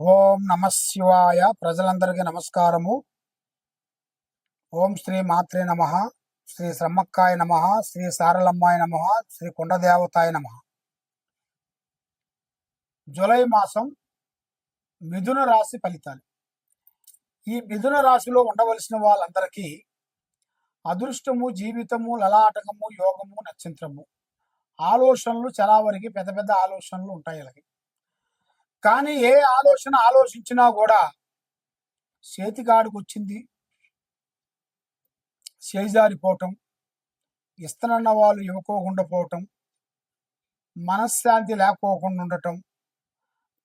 ఓం నమ శివాయ. ప్రజలందరికీ నమస్కారము. ఓం శ్రీ మాత్రే నమ. శ్రీ శ్రమ్మక్కాయ నమ. శ్రీ సారలమ్మాయ నమ. శ్రీ కొండదేవతాయ నమ. జూలై మాసం మిథున రాశి ఫలితాలు. ఈ మిథున రాశిలో ఉండవలసిన వాళ్ళందరికీ అదృష్టము జీవితము లలాటకము యోగము నక్షత్రము. ఆలోచనలు చాలా వరకు పెద్ద పెద్ద ఆలోచనలు ఉంటాయి అలాగే కానీ ఏ ఆలోచన ఆలోచించినా కూడా చేతికాడికి వచ్చింది చేజారిపోవటం ఇస్తనన్న వాళ్ళు ఇవ్వకోకుండా పోవటం మనశ్శాంతి లేకపోకుండా ఉండటం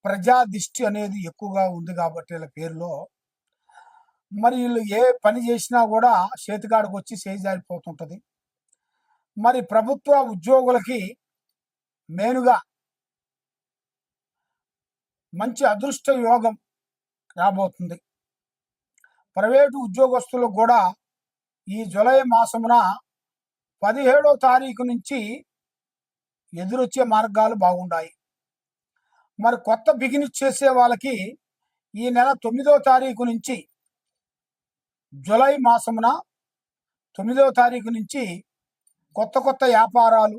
ప్రజా దిష్టి అనేది ఎక్కువగా ఉంది కాబట్టి వీళ్ళ పేరులో. మరి వీళ్ళు ఏ పని చేసినా కూడా చేతికాడికి వచ్చి చేజారిపోతుంటది. మరి ప్రభుత్వ ఉద్యోగులకి మెయిన్గా మంచి అదృష్ట యోగం రాబోతుంది. ప్రైవేటు ఉద్యోగస్తులకు కూడా ఈ జులై మాసమున పదిహేడో తారీఖు నుంచి ఎదురొచ్చే మార్గాలు బాగుండాయి. మరి కొత్త బిగినిస్ చేసే వాళ్ళకి ఈ నెల తొమ్మిదో తారీఖు నుంచి జులై మాసమున తొమ్మిదో తారీఖు నుంచి కొత్త కొత్త వ్యాపారాలు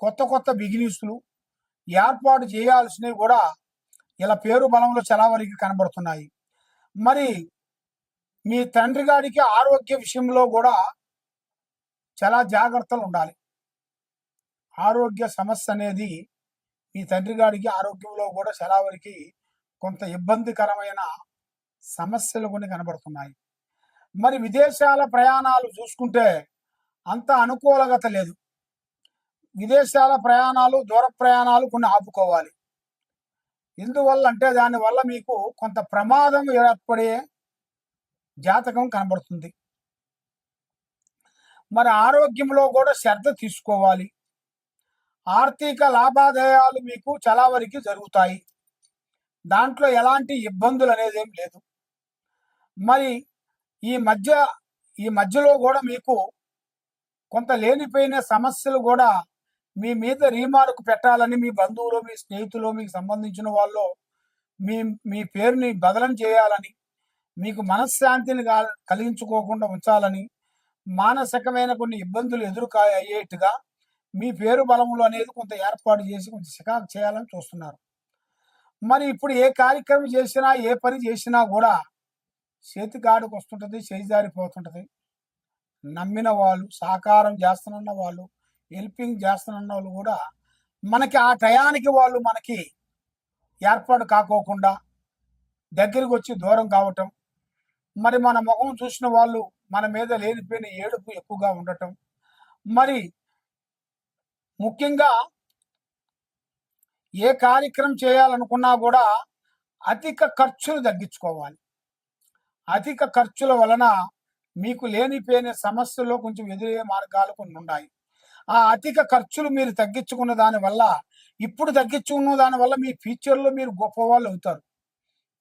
కొత్త కొత్త బిగినెస్లు ఏర్పాటు చేయాల్సినవి కూడా ఇలా పేరు బలంలో చాలా వరకు కనబడుతున్నాయి. మరి మీ తండ్రి గారికి ఆరోగ్య విషయంలో కూడా చాలా జాగ్రత్తలు ఉండాలి. ఆరోగ్య సమస్య అనేది మీ తండ్రి గారికి ఆరోగ్యంలో కూడా చాలా వరకు కొంత ఇబ్బందికరమైన సమస్యలు కొన్ని కనబడుతున్నాయి. మరి విదేశాల ప్రయాణాలు చూసుకుంటే అంత అనుకూలగత లేదు. విదేశాల ప్రయాణాలు దూర ప్రయాణాలు కొన్ని ఆపుకోవాలి. ఎందువల్ల అంటే దానివల్ల మీకు కొంత ప్రమాదం ఏర్పడే జాతకం కనబడుతుంది. మరి ఆరోగ్యంలో కూడా శ్రద్ధ తీసుకోవాలి. ఆర్థిక లాభాదాయాలు మీకు చాలా వరకు జరుగుతాయి. దాంట్లో ఎలాంటి ఇబ్బందులు అనేది ఏం లేదు. మరి ఈ మధ్య ఈ మధ్యలో కూడా మీకు కొంత లేనిపోయిన సమస్యలు కూడా మీ మీద రీమార్క్ పెట్టాలని మీ బంధువులు మీ స్నేహితులు మీకు సంబంధించిన వాళ్ళు మీ మీ పేరుని బదలం చేయాలని మీకు మనశ్శాంతిని కలిగించుకోకుండా ఉంచాలని మానసికమైన కొన్ని ఇబ్బందులు ఎదురుకా అయ్యేట్టుగా మీ పేరు బలములు అనేది కొంత ఏర్పాటు చేసి కొంచెం చికాకు చేయాలని చూస్తున్నారు. మరి ఇప్పుడు ఏ కార్యక్రమం చేసినా ఏ పని చేసినా కూడా చేతికాడుకు వస్తుంటది చేయిజారిపోతుంటుంది నమ్మిన వాళ్ళు సహకారం చేస్తున్న వాళ్ళు హెల్పింగ్ చేస్తున్న వాళ్ళు కూడా మనకి ఆ టయానికి వాళ్ళు మనకి ఏర్పాటు కాకోకుండా దగ్గరికి వచ్చి దూరం కావటం మరి మన ముఖం చూసిన వాళ్ళు మన మీద లేనిపోయిన ఏడుపు ఎక్కువగా ఉండటం మరి ముఖ్యంగా ఏ కార్యక్రమం చేయాలనుకున్నా కూడా అధిక ఖర్చులు తగ్గించుకోవాలి. అధిక ఖర్చుల వలన మీకు లేనిపోయిన సమస్యల్లో కొంచెం ఎదురయ్యే మార్గాలు కొన్ని ఉన్నాయి ఆ అధిక ఖర్చులు మీరు తగ్గించుకున్న దాని వల్ల ఇప్పుడు తగ్గించుకున్న దాని వల్ల మీ ఫ్యూచర్లో మీరు గొప్పవాళ్ళు అవుతారు.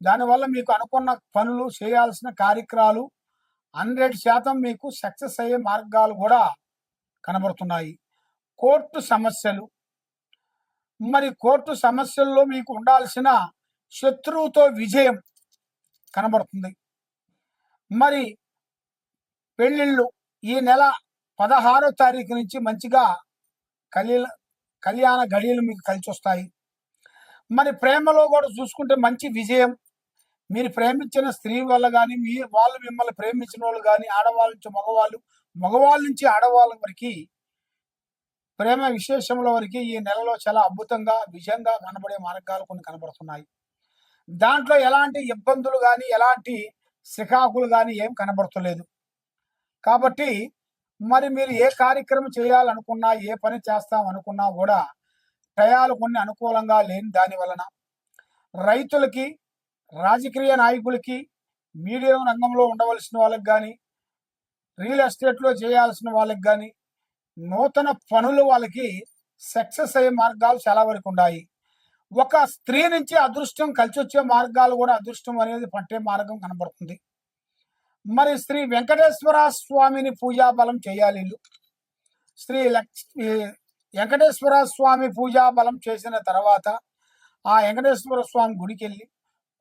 దానివల్ల మీకు అనుకున్న పనులు చేయాల్సిన కార్యక్రమాలు హండ్రెడ్ శాతం మీకు సక్సెస్ అయ్యే మార్గాలు కూడా కనబడుతున్నాయి. కోర్టు సమస్యలు. మరి కోర్టు సమస్యల్లో మీకు ఉండాల్సిన శత్రువుతో విజయం కనబడుతుంది. మరి పెళ్ళిళ్ళు ఈ నెల పదహారో తారీఖు నుంచి మంచిగా కళ్యాణ కళ్యాణ గడియలు మీకు కలిసి వస్తాయి మరి ప్రేమలో కూడా చూసుకుంటే మంచి విజయం. మీరు ప్రేమించిన స్త్రీ వల్ల కానీ మీ వాళ్ళు మిమ్మల్ని ప్రేమించిన వాళ్ళు కానీ ఆడవాళ్ళ నుంచి మగవాళ్ళు మగవాళ్ళ నుంచి ఆడవాళ్ళ వరకు ప్రేమ విశేషముల వరకు ఈ నెలలో చాలా అద్భుతంగా విజయంగా కనబడే మార్గాలు కొన్ని కనబడుతున్నాయి. దాంట్లో ఎలాంటి ఇబ్బందులు కానీ ఎలాంటి శిఖాకులు కానీ ఏం కనబడతలేదు. కాబట్టి మరి మీరు ఏ కార్యక్రమం చేయాలనుకున్నా ఏ పని చేస్తాం అనుకున్నా కూడా టయాలు కొన్ని అనుకూలంగా లేని దాని వలన రైతులకి రాజకీయ నాయకులకి మీడియా రంగంలో ఉండవలసిన వాళ్ళకి కానీ రియల్ ఎస్టేట్లో చేయాల్సిన వాళ్ళకి కానీ నూతన పనులు వాళ్ళకి సక్సెస్ అయ్యే మార్గాలు చాలా వరకు ఉన్నాయి. ఒక స్త్రీ నుంచి అదృష్టం కలిసి వచ్చే మార్గాలు కూడా అదృష్టం అనేది పట్టే మార్గం కనబడుతుంది. మరి శ్రీ వెంకటేశ్వర స్వామిని పూజా బలం చేయాలి శ్రీ వెంకటేశ్వర స్వామి పూజా బలం చేసిన తర్వాత ఆ వెంకటేశ్వర స్వామి గుడికి వెళ్ళి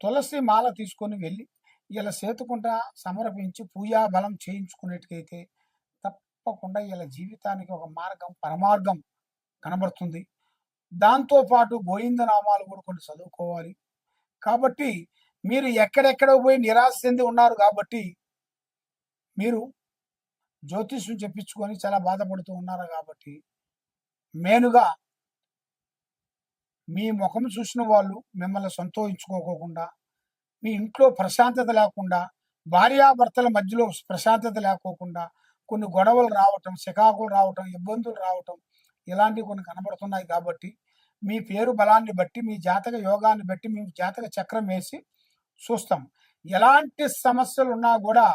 తులసి మాల తీసుకొని వెళ్ళి ఇలా సేతుకుంటా సమర్పించి పూజా బలం చేయించుకునేటికైతే తప్పకుండా ఇలా జీవితానికి ఒక మార్గం పరమార్గం కనబడుతుంది. దాంతో పాటు గోవిందనామాలు కూడా కొన్ని చదువుకోవాలి. కాబట్టి మీరు ఎక్కడెక్కడో పోయి నిరాశ చెంది ఉన్నారు కాబట్టి మీరు జ్యోతిష్యం చెప్పించుకొని చాలా బాధపడుతూ ఉన్నారు కాబట్టి మెయిన్గా మీ ముఖం చూసిన వాళ్ళు మిమ్మల్ని సంతోషించుకోకుండా మీ ఇంట్లో ప్రశాంతత లేకుండా భార్యాభర్తల మధ్యలో ప్రశాంతత లేకోకుండా కొన్ని గొడవలు రావటం చికాకులు రావటం ఇబ్బందులు రావటం ఇలాంటివి కొన్ని కనబడుతున్నాయి కాబట్టి మీ పేరు బలాన్ని బట్టి మీ జాతక యోగాన్ని బట్టి మీ జాతక చక్రం వేసి చూస్తాం. ఎలాంటి సమస్యలు ఉన్నా కూడా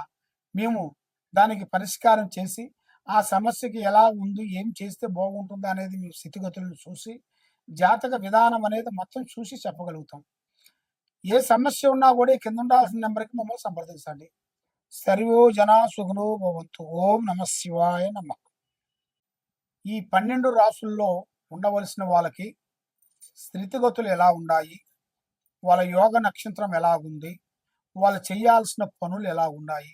మేము దానికి పరిష్కారం చేసి ఆ సమస్యకి ఎలా ఉంది ఏం చేస్తే బాగుంటుంది అనేది మీ స్థితిగతులను చూసి జాతక విధానం అనేది మొత్తం చూసి చెప్పగలుగుతాం. ఏ సమస్య ఉన్నా కూడా కింద ఉండాల్సిన నెంబర్కి మమ్మల్ని సంప్రదించండి. సర్వో జన సుగుణో భవంతు. ఓం నమ శివాయ నమ. ఈ పన్నెండు రాసుల్లో ఉండవలసిన వాళ్ళకి స్థితిగతులు ఎలా ఉన్నాయి వాళ్ళ యోగ నక్షత్రం ఎలా ఉంది? వాళ్ళు చేయాల్సిన పనులు ఎలా ఉన్నాయి?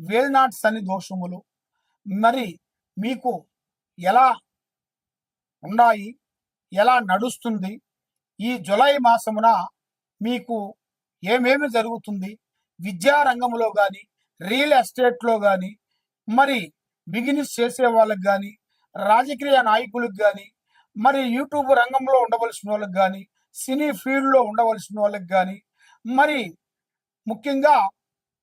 వేల్నాట్ శని దోషములు. మరి మీకు ఎలా ఉన్నాయి? ఎలా నడుస్తుంది? ఈ జులై మాసమున మీకు ఏమేమి జరుగుతుంది? విద్యా రంగంలో కానీ రియల్ ఎస్టేట్లో కానీ మరి బిజినెస్ చేసే వాళ్ళకి కానీ రాజకీయ నాయకులకు కానీ మరి యూట్యూబ్ రంగంలో ఉండవలసిన వాళ్ళకి కానీ సినీ ఫీల్డ్లో ఉండవలసిన వాళ్ళకి కానీ మరి ముఖ్యంగా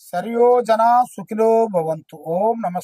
సర్యో జన సుఖిలో భవంతు. ఓం నమ